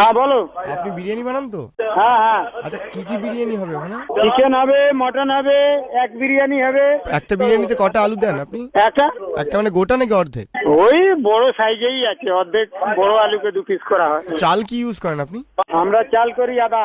হ্যাঁ বলো। আপনি বিরিয়ানি বানান তো? হ্যাঁ হ্যাঁ। আচ্ছা কি কি বিরিয়ানি হবে ওখানে? চিকেন হবে মটন হবে এক বিরিয়ানি হবে। একটা বিরিয়ানিতে কটা আলু দেন আপনি? একটা? একটা মানে গোটা নাকি অর্ধেক? ওই বড় সাইজেই আছে অর্ধেক বড় আলুকে দু পিস করা হয়। চাল কি ইউজ করেন আপনি? আমরা চাল করি আদা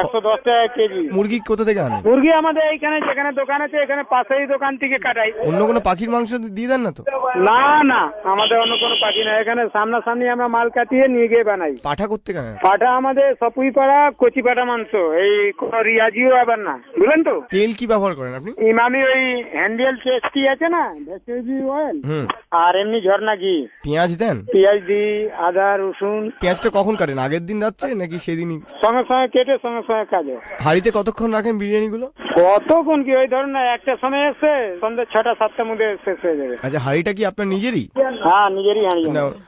একশো দশ টাকা কেজি। মুরগি কোথা থেকে আনেন? মুরগি আমাদের এইখানে যেখানে দোকান আছে এখানে পাশেই দোকান থেকে কাটাই। অন্য কোনো পাখির মাংস দিয়ে দেন না তো? না না আমাদের অন্য কোনো পাখি না। এখানে সামনাসামনি আমরা মাল কাটিয়ে নিয়ে গিয়ে বানাই। পাঠা করতে কেন পাটা আমাদের সপুই পাড়া কচি পাটা মাংস। এই কোনো রিয়াজিও আবার না। বুঝলেন তো? তেল কি ব্যবহার করেন আপনি? ইমামি ওই হ্যান্ডেল টেস্টি আছে না ভেষজ অয়েল? হুম। আর এমনি ঝর্ণা ঘি। পেঁয়াজ দেন? পেঁয়াজ দিই আদা রসুন। পেঁয়াজটা কখন কাটেন? আগের দিন রাত্রে নাকি সেদিনই? সঙ্গে সঙ্গে কেটে সঙ্গে সঙ্গে কাজে হাঁড়িতে কতক্ষণ রাখেন বিরিয়ানিগুলো? কতক্ষণ কি? ওই ধরুন না একটা সময় এসছে সন্ধ্যে ছটা সাতটার মধ্যে শেষ হয়ে যাবে। আচ্ছা হাঁড়িটা কি আপনার নিজেরই? হ্যাঁ নিজেরই হাঁড়ি।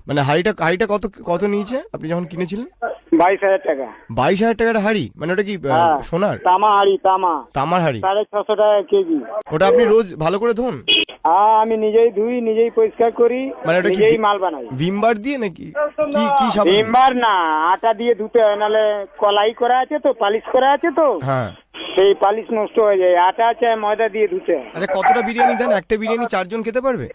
মানে হাঁড়িটা হাঁড়িটা কত কত নিয়েছে আপনি যখন কিনেছিলেন? বাইশ হাজার টাকা। বাইশ হাজার টাকার হাঁড়ি? মানে ওটা কি হ্যাঁ। সোনার? তামা হাঁড়ি তামা। তামার হাঁড়ি? সাড়ে ছশো টাকা কেজি। ওটা আপনি রোজ ভালো করে ধোন? হ্যাঁ আমি নিজেই ধুই নিজেই পরিষ্কার করি মানে ওটা কি নিজেই মাল বানাই। ভিমবার দিয়ে নাকি? কি কি ভিমবার না আটা দিয়ে ধুতে হয় নাহলে কলাই করা আছে তো পালিশ করা আছে তো। হ্যাঁ। সেই পালিশ নষ্ট হয়ে যায় আটা আছে ময়দা দিয়ে ধুতে হয়। আচ্ছা কতটা বিরিয়ানি দেন? একটা বিরিয়ানি চারজন খেতে পারবে?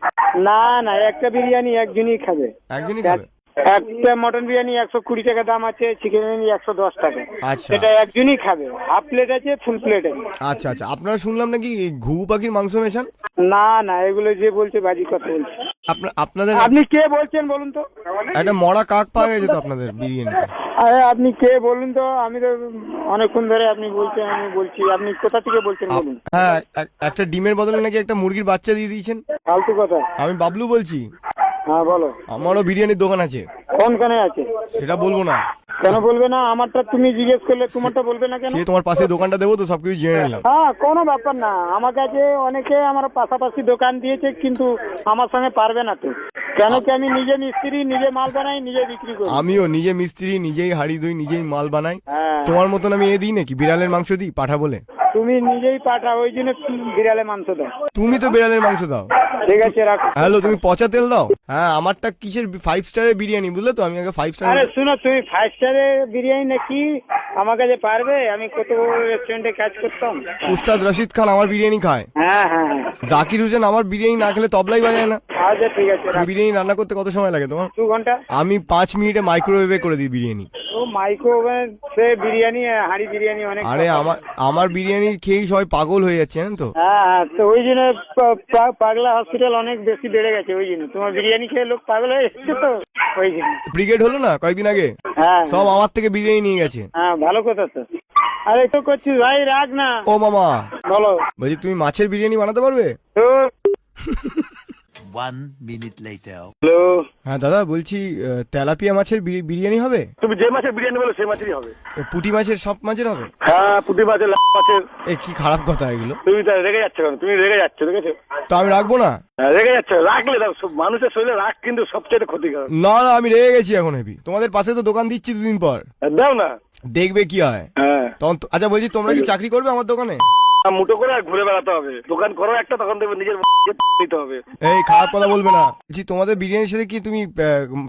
না না একটা বিরিয়ানি একজনই খাবে। একজনই খাবে? একটা মটন বিরিয়ানি একশো কুড়ি টাকা দাম আছে চিকেন বিরিয়ানি একশো দশ টাকা। আচ্ছা। সেটা একজনই খাবে। হাফ প্লেট আছে ফুল প্লেট আছে। আচ্ছা আচ্ছা। আপনারা শুনলাম নাকি ঘুঘু পাখির মাংস মেশান? না না এগুলো যে বলছে বাজি কথা বলছে। আপনার আপনাদের আপনি কে বলছেন বলুন তো? একটা মরা কাক পাওয়া গেছে তো আপনাদের বিরিয়ানিতে। আরে আপনি কে বলুন তো? আমি তো অনেকক্ষণ ধরে আপনি বলছেন আমি বলছি। আপনি কোথা থেকে বলছেন বলুন? হ্যাঁ একটা ডিমের বদলে নাকি একটা মুরগির বাচ্চা দিয়ে দিয়েছেন? ফালতু কথা। আমি বাবলু বলছি। হ্যাঁ বলো। আমারও বিরিয়ানির দোকান আছে। কোনখানে আছে? সেটা বলব না। কেন বলবে না? আমারটা তুমি জিজ্ঞেস করলে তোমারটা বলবে না কেন? সে তোমার পাশে দোকানটা দেবো তো সবকিছু জেনে নিলাম। হ্যাঁ কোনো ব্যাপার না। আমার কাছে অনেকে আমার পাশাপাশি দোকান দিয়েছে কিন্তু আমার সঙ্গে পারবে না তো। কেন কি আমি নিজে মিস্ত্রি নিজে মাল বানাই নিজে বিক্রি করি? আমিও নিজে মিস্ত্রি নিজেই হাড়ি ধুই নিজেই মাল বানাই। হ্যাঁ। তোমার মতন আমি এ দিই নাকি? বিড়ালের মাংস দিই পাঠা বলে? তুমি নিজেই পাঠা ওই জন্য বিড়ালের মাংস দাও। তুমি তো বিড়ালের মাংস দাও। ঠিক আছে রাখো। হ্যালো তুমি পচা তেল দাও? হ্যাঁ আমারটা কিসের ফাইভ স্টারের বিরিয়ানি বুঝলে তো? আমি আগে ফাইভ আরে স্টার শুনো তুমি ফাইভ স্টারের বিরিয়ানি নাকি আমার কাছে পারবে? আমি কত রেস্টুরেন্টে কাজ করতাম। উস্তাদ রশিদ খান আমার বিরিয়ানি খায়। হ্যাঁ হ্যাঁ হ্যাঁ। জাকির হোসেন আমার বিরিয়ানি না খেলে তবলাই বাজায় না। আচ্ছা ঠিক আছে বিরিয়ানি রান্না করতে কত সময় লাগে তোমার? দু ঘণ্টা। আমি পাঁচ মিনিটে মাইক্রোওয়েভে করে দিই বিরিয়ানি। ও মাইক্রো ওভেন সে বিরিয়ানি হাঁড়ি বিরিয়ানি অনেক আরে আমার আমার বিরিয়ানি খেয়েই সবাই পাগল হয়ে যাচ্ছে জানেন তো? হ্যাঁ হ্যাঁ তো ওই জন্য পাগলা হসপিটাল অনেক বেশি বেড়ে গেছে ওই জন্য। তোমার বিরিয়ানি খেয়ে লোক পাগল হয়ে যাচ্ছে তো ওই জন্য। ব্রিগেড হলো না কয়েকদিন আগে? হ্যাঁ। সব আমার থেকে বিরিয়ানি নিয়ে গেছে। হ্যাঁ ভালো কথা তো। আরে তো করছিস ভাই রাখ না। ও মামা। বলো। বলছি তুমি মাছের বিরিয়ানি বানাতে পারবে? তো One minute later. হ্যালো হ্যাঁ দাদা বলছি আহ, তেলাপিয়া মাছের বিরি- বিরিয়ানি হবে? তুমি যে মাছের বিরিয়ানি বলো সেই মাছেরই হবে। এ, পুঁটি মাছের সব মাছের হবে? হ্যাঁ পুঁটি মাছের লাল মাছের। এ কি খারাপ কথা এগুলো? তুমি তা রেগে যাচ্ছ কেন? তুমি রেগে যাচ্ছ ঠিক আছে? তো আমি রাখব না? হ্যাঁ, রেগে যাচ্ছ। রাখলে দাও সব মানুষের শরীরে রাগ কিন্তু সবচেয়ে ক্ষতিকর না না আমি রেগে গেছি এখন হেবি তোমাদের পাশে তো দোকান দিচ্ছি দুদিন পর। দাও না। দেখবে কি হয়? হ্যাঁ। তখন তো- আচ্ছা বলছি তোমরা কি চাকরি করবে আমার দোকানে? মুটো করে আর ঘুরে বেড়াতে হবে। দোকান করো একটা তখন দেখবে নিজের নিতে হবে। এই খারাপ কথা বলবে না। বলছি তোমাদের বিরিয়ানির সাথে কি তুমি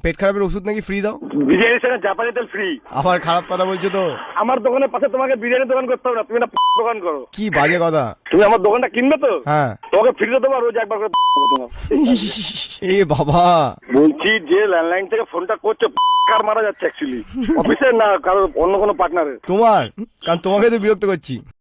পেট খারাপের ওষুধ নাকি ফ্রি দাও? বিরিয়ানির সঙ্গে জাপানি তেল ফ্রি আবার খারাপ কথা বলছো তো। আমার দোকানের পাশে তোমাকে বিরিয়ানি দোকান করতে হবে না তুমি না দোকান করো। কি বাজে কথা। তুমি আমার দোকানটা কিনবে তো? হ্যাঁ। তোমাকে ফ্রিতে দেবো রোজ একবার করে এ বাবা। বলছি যে ল্যান্ডলাইন থেকে ফোনটা করছ কার মারা যাচ্ছে অ্যাকচুয়ালি অফিসের না কারও অন্য কোনো পার্টনারের তোমার কারণ তোমাকে তো বিরক্ত করছি।